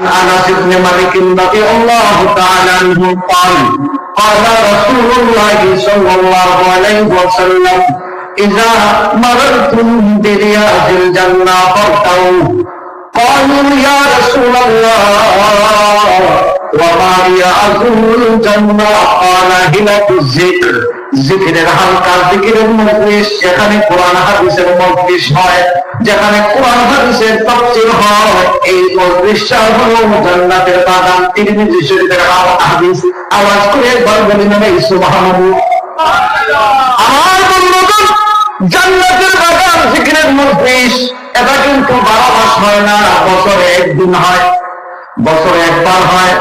انس بن مالك رضي الله تعالى عنه قال قال رسول الله صلى الله عليه وسلم اذا مررتم برياض الجنه فارتعوا قالوا يا رسول الله وما رياض الجنه قال هلك الذكر জিকিরের হালকা জিকিরের মজলিস, যেখানে কোরআন হাদিসের মজলিস হয়, যেখানে কোরআন হাদিসের তাফসীর হয়, এই মজলিসটা হলো জান্নাতের বাগান, তিরমিজি শরীফের হাদিস। আওয়াজ করে একবার বলি না সুবহানাল্লাহ। আমার বন্ধুগণ, জান্নাতের বাগান, জিকিরের মজলিস এটা কিন্তু বারো মাস হয় না, বছরে একদিন হয়, বছরে একবার হয়।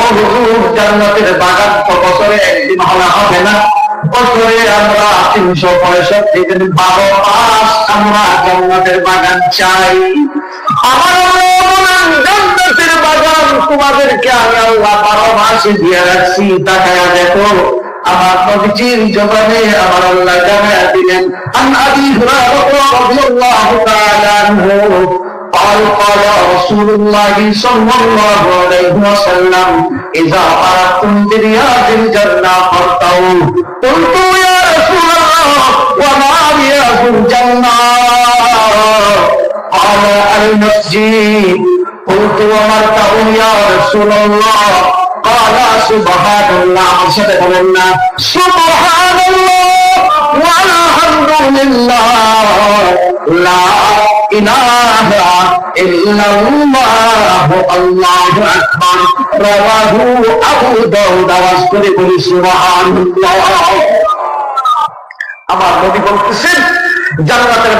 ও হুজুর, জান্নাতের বাগান তো বছরে একদিন হলে হবে না। বছরে আমরা তিনশো পঁয়ষট্টি দিন বারো মাস আমরা জান্নাতের বাগান চাই। আমার বাগান, তোমাদেরকে আমি আল্লাহ বারো মাসে দিয়ে রাখছি। তাকায়া দেখো, আমার নবীজির জবানে আমার আল্লাহ قال قال رسول الله صلى الله عليه وسلم إذا أردتم برياض الجنة فارتعوا قلت يا رسول الله وما رياض الجنة قال المسجد قلت وما ارتع يا رسول الله قال سبحان الله أرشد قلنا سبحان الله والحمد لله لا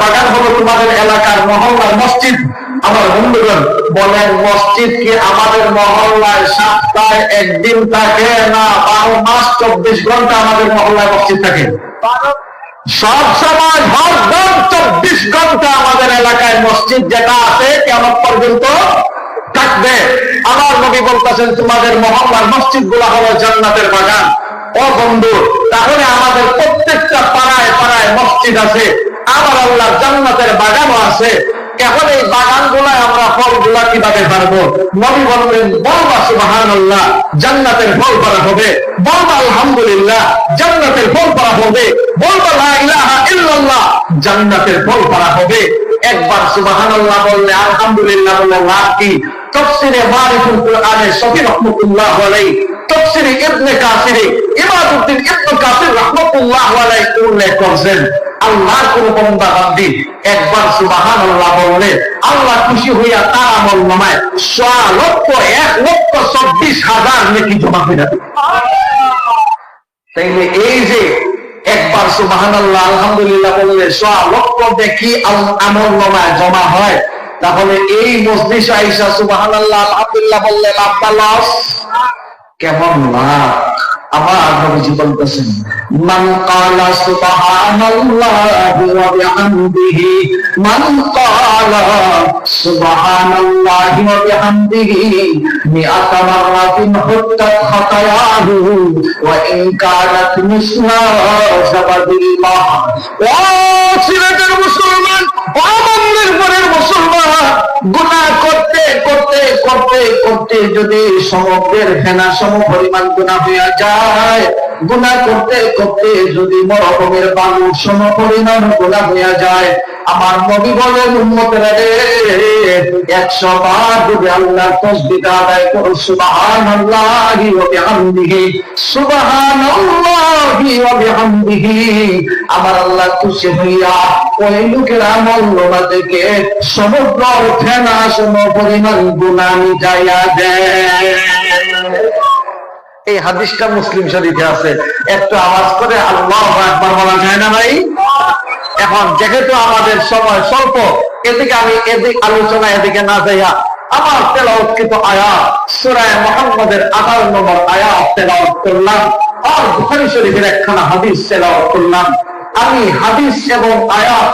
বাগান হলো তোমাদের এলাকার মহল্লার মসজিদ। আমার বন্ধুগণ বলেন মসজিদ কি আমাদের মহল্লায় সপ্তাহে একদিন থাকে না বারো মাস চব্বিশ ঘণ্টা আমাদের মহল্লায় মসজিদ থাকে? সব সময় চব্বিশ ঘণ্টা আমাদের মসজিদ যেটা আছে, কেমন পর্যন্ত? থাকবে আমার নবী বলতেছেন, তোমাদের মহল্লার মসজিদগুলা হলো জান্নাতের বাগান। ও বন্ধু, তাহলে আমাদের প্রত্যেকটা পাড়ায় পাড়ায় মসজিদ আছে। আমার আল্লাহ জান্নাতের বাগানও আছে। এখন এই বাগান গুলায় আমরা ফলগুলা কীভাবে পারব? নবী বললেন, বলবা সুবাহান আল্লাহ জান্নাতের ফল করা হবে। বলবা, আলহামদুলিল্লাহ, জান্নাতের ফল করা হবে। বলবা ইলাহা ইল্লাল্লাহ জান্নাতের ফল করা হবে। একবার সুবাহান আল্লাহ বললে, আলহামদুলিল্লাহ বললে, লাভ কি? তফসিরে মারিফুল কোরআনে শফি রহমতুল্লাহ আলাইহি, তফসিরে ইবনে কাসিরে ইমাদউদ্দিন ইবনে কাসির রাহমাতুল্লাহ আলাইহি উল্লেখ করেছেন আল্লাহর কোন বন্দা বান্দি একবার সুবহানাল্লাহ বললে, আল্লাহ খুশি হইয়া তার আমল নামায় সোয়া লক্ষ, এক লক্ষ চব্বিশ হাজার নেকি জমা যাবে। তাইলে এই যে একবার সুবহানাল্লাহ, আলহামদুলিল্লাহ বললে সোয়া লক্ষ দেখি আমল নামায় জমা হয়। তাহলে এই মসজিদ আইসা সুবহানাল্লাহ, আলহামদুলিল্লাহ বললে লাভ কেমন লাভ আমার নবীজি বলতেছেন মান ক্বালা সুবহানাল্লাহি ওয়া বিহামদিহি, মান ক্বালা সুবহানাল্লাহি ওয়া বিহামদিহি, মিআতা মাররাতিন হুত্তাত করতে করতে যদি সমগ্রের ফেনা সম পরিমাণ গুণা হইয়া যায় গুনাহ করতে করতে যদি মরকমের বালু সম পরিমাণ গুনাহ হইয়া যায়। আমার নবী বলে উন্মতেরা রে, একশো বার আল্লাহ আদায় করো বিহামদিহি, সুবহানাল্লাহি ওয়া বিহামদিহি। আমার আল্লাহ খুশি হইয়া ওই লোকের আমল লোনা থেকে সমগ্র ফেনা সম পরিমাণ গুনাহ মিটাইয়া দেয়। এই হাদিসটা মুসলিম শরীফে আছে। একটু আওয়াজ করে আল্লাহ একবার বলা যায় না ভাই? এখন যেহেতু আমাদের সময় স্বল্প, এদিকে আমি এদিক আলোচনা এদিকে না যাইয়া আমার তেলাওয়াতকৃত আয়াত, সূরা মুহাম্মাদের 18 নম্বর আয়াত তেলাওয়াত করলাম আর বুখারী শরীফের একখানা হাদিস তেলাওয়াত করলাম। আমি হাদিস এবং আয়াত